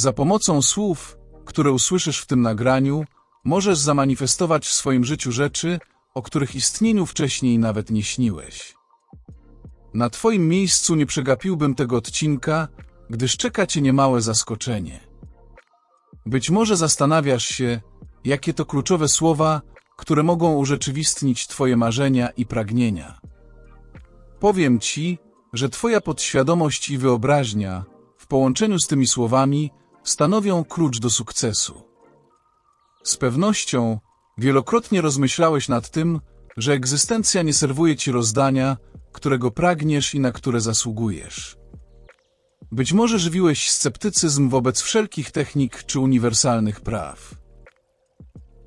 Za pomocą słów, które usłyszysz w tym nagraniu, możesz zamanifestować w swoim życiu rzeczy, o których istnieniu wcześniej nawet nie śniłeś. Na Twoim miejscu nie przegapiłbym tego odcinka, gdyż czeka Cię niemałe zaskoczenie. Być może zastanawiasz się, jakie to kluczowe słowa, które mogą urzeczywistnić Twoje marzenia i pragnienia. Powiem Ci, że Twoja podświadomość i wyobraźnia, w połączeniu z tymi słowami, stanowią klucz do sukcesu. Z pewnością wielokrotnie rozmyślałeś nad tym, że egzystencja nie serwuje Ci rozdania, którego pragniesz i na które zasługujesz. Być może żywiłeś sceptycyzm wobec wszelkich technik czy uniwersalnych praw.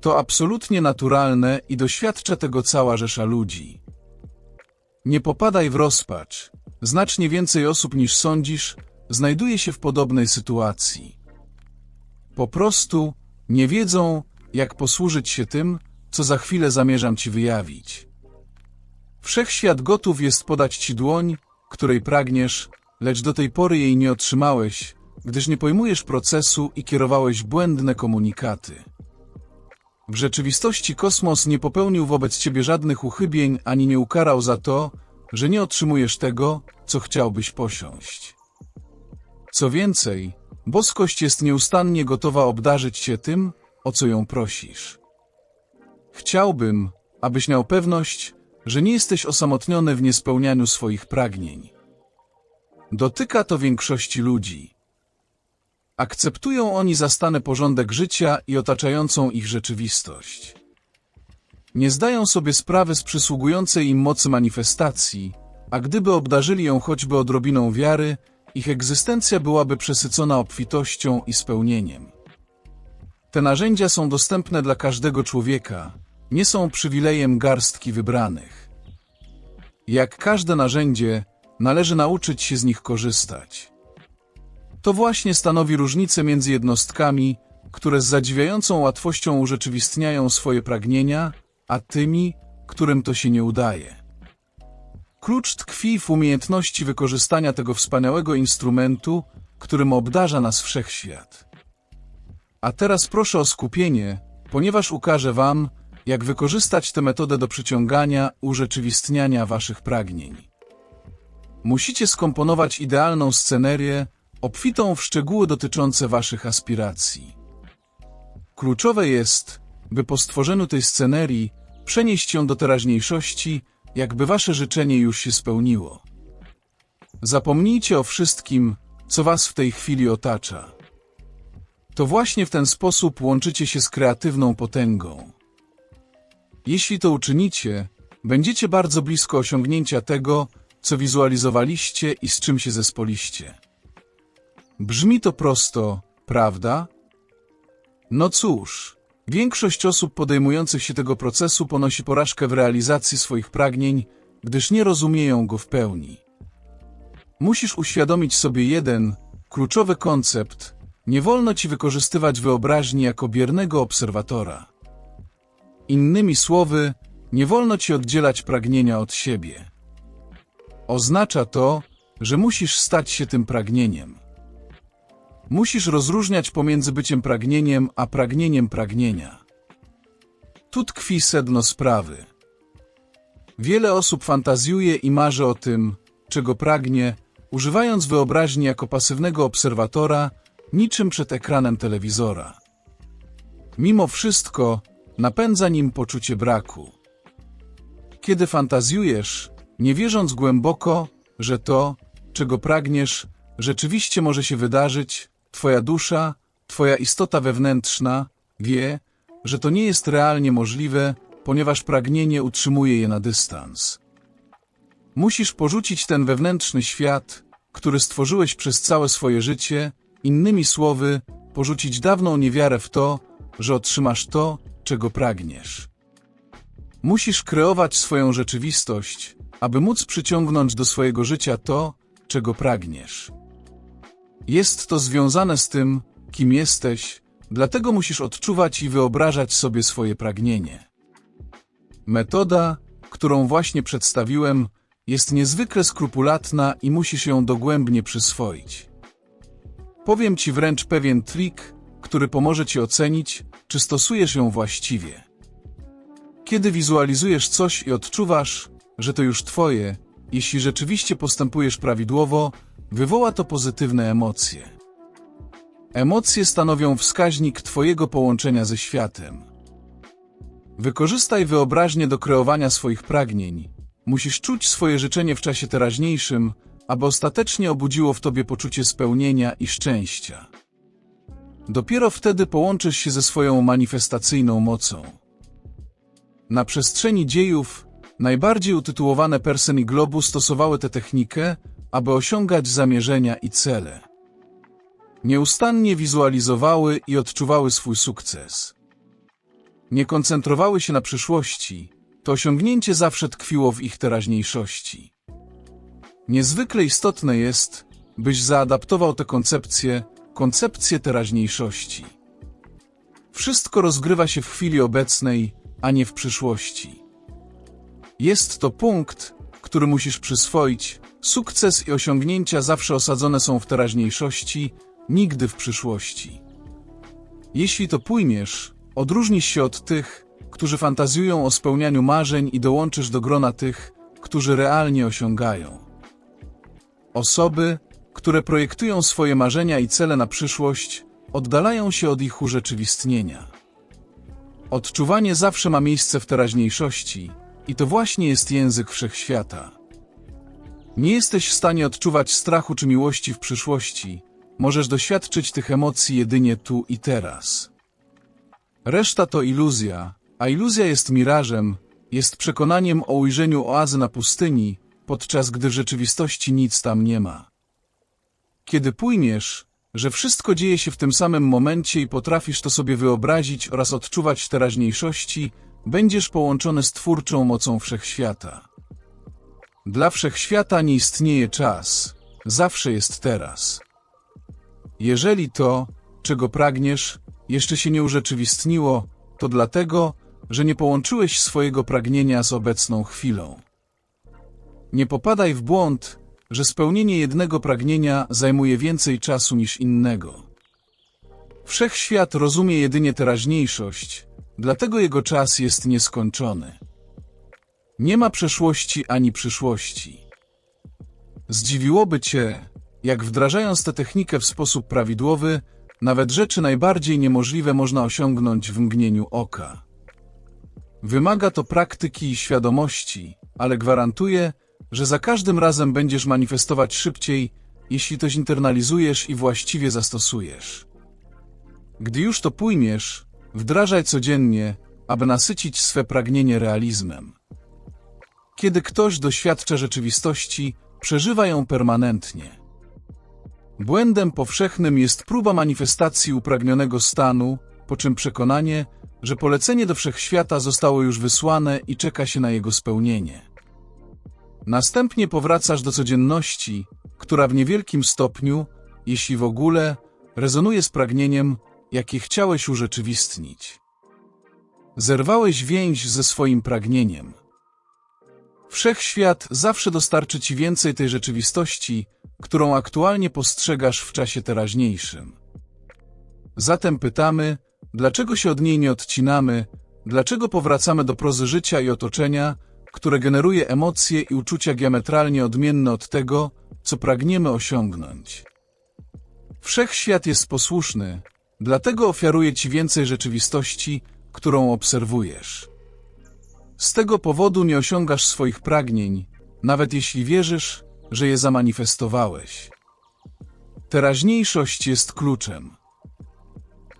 To absolutnie naturalne i doświadcza tego cała rzesza ludzi. Nie popadaj w rozpacz. Znacznie więcej osób niż sądzisz znajduje się w podobnej sytuacji. Po prostu nie wiedzą, jak posłużyć się tym, co za chwilę zamierzam ci wyjawić. Wszechświat gotów jest podać ci dłoń, której pragniesz, lecz do tej pory jej nie otrzymałeś, gdyż nie pojmujesz procesu i kierowałeś błędne komunikaty. W rzeczywistości kosmos nie popełnił wobec ciebie żadnych uchybień ani nie ukarał za to, że nie otrzymujesz tego, co chciałbyś posiąść. Co więcej, boskość jest nieustannie gotowa obdarzyć cię tym, o co ją prosisz. Chciałbym, abyś miał pewność, że nie jesteś osamotniony w niespełnianiu swoich pragnień. Dotyka to większości ludzi. Akceptują oni zastany porządek życia i otaczającą ich rzeczywistość. Nie zdają sobie sprawy z przysługującej im mocy manifestacji, a gdyby obdarzyli ją choćby odrobiną wiary, ich egzystencja byłaby przesycona obfitością i spełnieniem. Te narzędzia są dostępne dla każdego człowieka, nie są przywilejem garstki wybranych. Jak każde narzędzie, należy nauczyć się z nich korzystać. To właśnie stanowi różnicę między jednostkami, które z zadziwiającą łatwością urzeczywistniają swoje pragnienia, a tymi, którym to się nie udaje. Klucz tkwi w umiejętności wykorzystania tego wspaniałego instrumentu, którym obdarza nas wszechświat. A teraz proszę o skupienie, ponieważ ukażę Wam, jak wykorzystać tę metodę do przyciągania, urzeczywistniania Waszych pragnień. Musicie skomponować idealną scenerię, obfitą w szczegóły dotyczące Waszych aspiracji. Kluczowe jest, by po stworzeniu tej scenerii przenieść ją do teraźniejszości, jakby Wasze życzenie już się spełniło. Zapomnijcie o wszystkim, co Was w tej chwili otacza. To właśnie w ten sposób łączycie się z kreatywną potęgą. Jeśli to uczynicie, będziecie bardzo blisko osiągnięcia tego, co wizualizowaliście i z czym się zespoliście. Brzmi to prosto, prawda? No cóż, większość osób podejmujących się tego procesu ponosi porażkę w realizacji swoich pragnień, gdyż nie rozumieją go w pełni. Musisz uświadomić sobie jeden, kluczowy koncept, nie wolno ci wykorzystywać wyobraźni jako biernego obserwatora. Innymi słowy, nie wolno ci oddzielać pragnienia od siebie. Oznacza to, że musisz stać się tym pragnieniem. Musisz rozróżniać pomiędzy byciem pragnieniem a pragnieniem pragnienia. Tu tkwi sedno sprawy. Wiele osób fantazjuje i marzy o tym, czego pragnie, używając wyobraźni jako pasywnego obserwatora, niczym przed ekranem telewizora. Mimo wszystko, napędza nim poczucie braku. Kiedy fantazjujesz, nie wierząc głęboko, że to, czego pragniesz, rzeczywiście może się wydarzyć, twoja dusza, twoja istota wewnętrzna wie, że to nie jest realnie możliwe, ponieważ pragnienie utrzymuje je na dystans. Musisz porzucić ten wewnętrzny świat, który stworzyłeś przez całe swoje życie, innymi słowy, porzucić dawną niewiarę w to, że otrzymasz to, czego pragniesz. Musisz kreować swoją rzeczywistość, aby móc przyciągnąć do swojego życia to, czego pragniesz. Jest to związane z tym, kim jesteś, dlatego musisz odczuwać i wyobrażać sobie swoje pragnienie. Metoda, którą właśnie przedstawiłem, jest niezwykle skrupulatna i musisz ją dogłębnie przyswoić. Powiem ci wręcz pewien trik, który pomoże ci ocenić, czy stosujesz ją właściwie. Kiedy wizualizujesz coś i odczuwasz, że to już twoje, jeśli rzeczywiście postępujesz prawidłowo, wywoła to pozytywne emocje. Emocje stanowią wskaźnik twojego połączenia ze światem. Wykorzystaj wyobraźnię do kreowania swoich pragnień. Musisz czuć swoje życzenie w czasie teraźniejszym, aby ostatecznie obudziło w tobie poczucie spełnienia i szczęścia. Dopiero wtedy połączysz się ze swoją manifestacyjną mocą. Na przestrzeni dziejów najbardziej utytułowane persy i globu stosowały tę technikę, aby osiągać zamierzenia i cele. Nieustannie wizualizowały i odczuwały swój sukces. Nie koncentrowały się na przyszłości, to osiągnięcie zawsze tkwiło w ich teraźniejszości. Niezwykle istotne jest, byś zaadaptował tę koncepcję, koncepcję teraźniejszości. Wszystko rozgrywa się w chwili obecnej, a nie w przyszłości. Jest to punkt, który musisz przyswoić. Sukces i osiągnięcia zawsze osadzone są w teraźniejszości, nigdy w przyszłości. Jeśli to pójmiesz, odróżnisz się od tych, którzy fantazjują o spełnianiu marzeń i dołączysz do grona tych, którzy realnie osiągają. Osoby, które projektują swoje marzenia i cele na przyszłość, oddalają się od ich urzeczywistnienia. Odczuwanie zawsze ma miejsce w teraźniejszości i to właśnie jest język wszechświata. Nie jesteś w stanie odczuwać strachu czy miłości w przyszłości, możesz doświadczyć tych emocji jedynie tu i teraz. Reszta to iluzja, a iluzja jest mirażem, jest przekonaniem o ujrzeniu oazy na pustyni, podczas gdy w rzeczywistości nic tam nie ma. Kiedy płyniesz, że wszystko dzieje się w tym samym momencie i potrafisz to sobie wyobrazić oraz odczuwać teraźniejszości, będziesz połączony z twórczą mocą wszechświata. Dla wszechświata nie istnieje czas, zawsze jest teraz. Jeżeli to, czego pragniesz, jeszcze się nie urzeczywistniło, to dlatego, że nie połączyłeś swojego pragnienia z obecną chwilą. Nie popadaj w błąd, że spełnienie jednego pragnienia zajmuje więcej czasu niż innego. Wszechświat rozumie jedynie teraźniejszość, dlatego jego czas jest nieskończony. Nie ma przeszłości ani przyszłości. Zdziwiłoby cię, jak wdrażając tę technikę w sposób prawidłowy, nawet rzeczy najbardziej niemożliwe można osiągnąć w mgnieniu oka. Wymaga to praktyki i świadomości, ale gwarantuję, że za każdym razem będziesz manifestować szybciej, jeśli to zinternalizujesz i właściwie zastosujesz. Gdy już to pójmiesz, wdrażaj codziennie, aby nasycić swe pragnienie realizmem. Kiedy ktoś doświadcza rzeczywistości, przeżywa ją permanentnie. Błędem powszechnym jest próba manifestacji upragnionego stanu, po czym przekonanie, że polecenie do wszechświata zostało już wysłane i czeka się na jego spełnienie. Następnie powracasz do codzienności, która w niewielkim stopniu, jeśli w ogóle, rezonuje z pragnieniem, jakie chciałeś urzeczywistnić. Zerwałeś więź ze swoim pragnieniem. Wszechświat zawsze dostarczy ci więcej tej rzeczywistości, którą aktualnie postrzegasz w czasie teraźniejszym. Zatem pytamy, dlaczego się od niej nie odcinamy, dlaczego powracamy do prozy życia i otoczenia, które generuje emocje i uczucia diametralnie odmienne od tego, co pragniemy osiągnąć. Wszechświat jest posłuszny, dlatego ofiaruje ci więcej rzeczywistości, którą obserwujesz. Z tego powodu nie osiągasz swoich pragnień, nawet jeśli wierzysz, że je zamanifestowałeś. Teraźniejszość jest kluczem.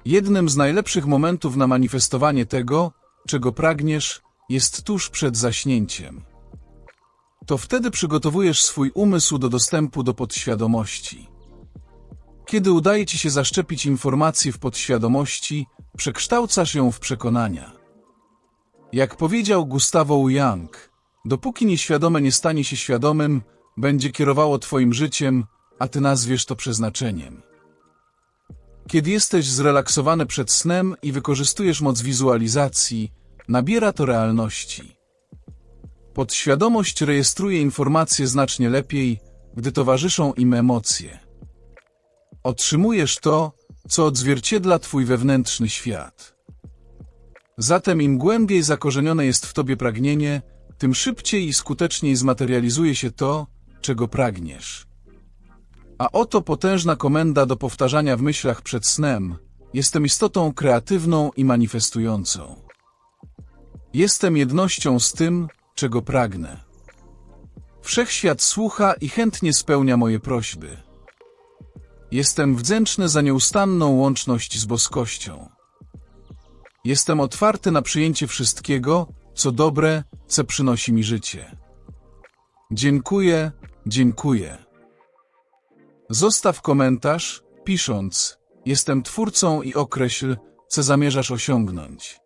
Jednym z najlepszych momentów na manifestowanie tego, czego pragniesz, jest tuż przed zaśnięciem. To wtedy przygotowujesz swój umysł do dostępu do podświadomości. Kiedy udaje ci się zaszczepić informację w podświadomości, przekształcasz ją w przekonania. Jak powiedział Gustavo Young, dopóki nieświadome nie stanie się świadomym, będzie kierowało twoim życiem, a ty nazwiesz to przeznaczeniem. Kiedy jesteś zrelaksowany przed snem i wykorzystujesz moc wizualizacji, nabiera to realności. Podświadomość rejestruje informacje znacznie lepiej, gdy towarzyszą im emocje. Otrzymujesz to, co odzwierciedla Twój wewnętrzny świat. Zatem im głębiej zakorzenione jest w Tobie pragnienie, tym szybciej i skuteczniej zmaterializuje się to, czego pragniesz. A oto potężna komenda do powtarzania w myślach przed snem. Jestem istotą kreatywną i manifestującą. Jestem jednością z tym, czego pragnę. Wszechświat słucha i chętnie spełnia moje prośby. Jestem wdzięczny za nieustanną łączność z boskością. Jestem otwarty na przyjęcie wszystkiego, co dobre, co przynosi mi życie. Dziękuję, dziękuję. Zostaw komentarz, pisząc: Jestem twórcą i określ, co zamierzasz osiągnąć.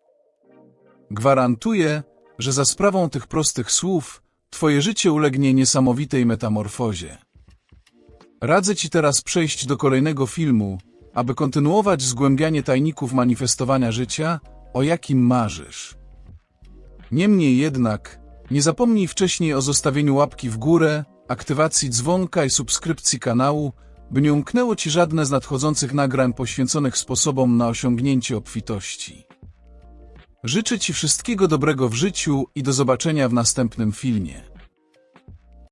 Gwarantuję, że za sprawą tych prostych słów Twoje życie ulegnie niesamowitej metamorfozie. Radzę Ci teraz przejść do kolejnego filmu, aby kontynuować zgłębianie tajników manifestowania życia, o jakim marzysz. Niemniej jednak, nie zapomnij wcześniej o zostawieniu łapki w górę, aktywacji dzwonka i subskrypcji kanału, by nie umknęło Ci żadne z nadchodzących nagrań poświęconych sposobom na osiągnięcie obfitości. Życzę Ci wszystkiego dobrego w życiu i do zobaczenia w następnym filmie.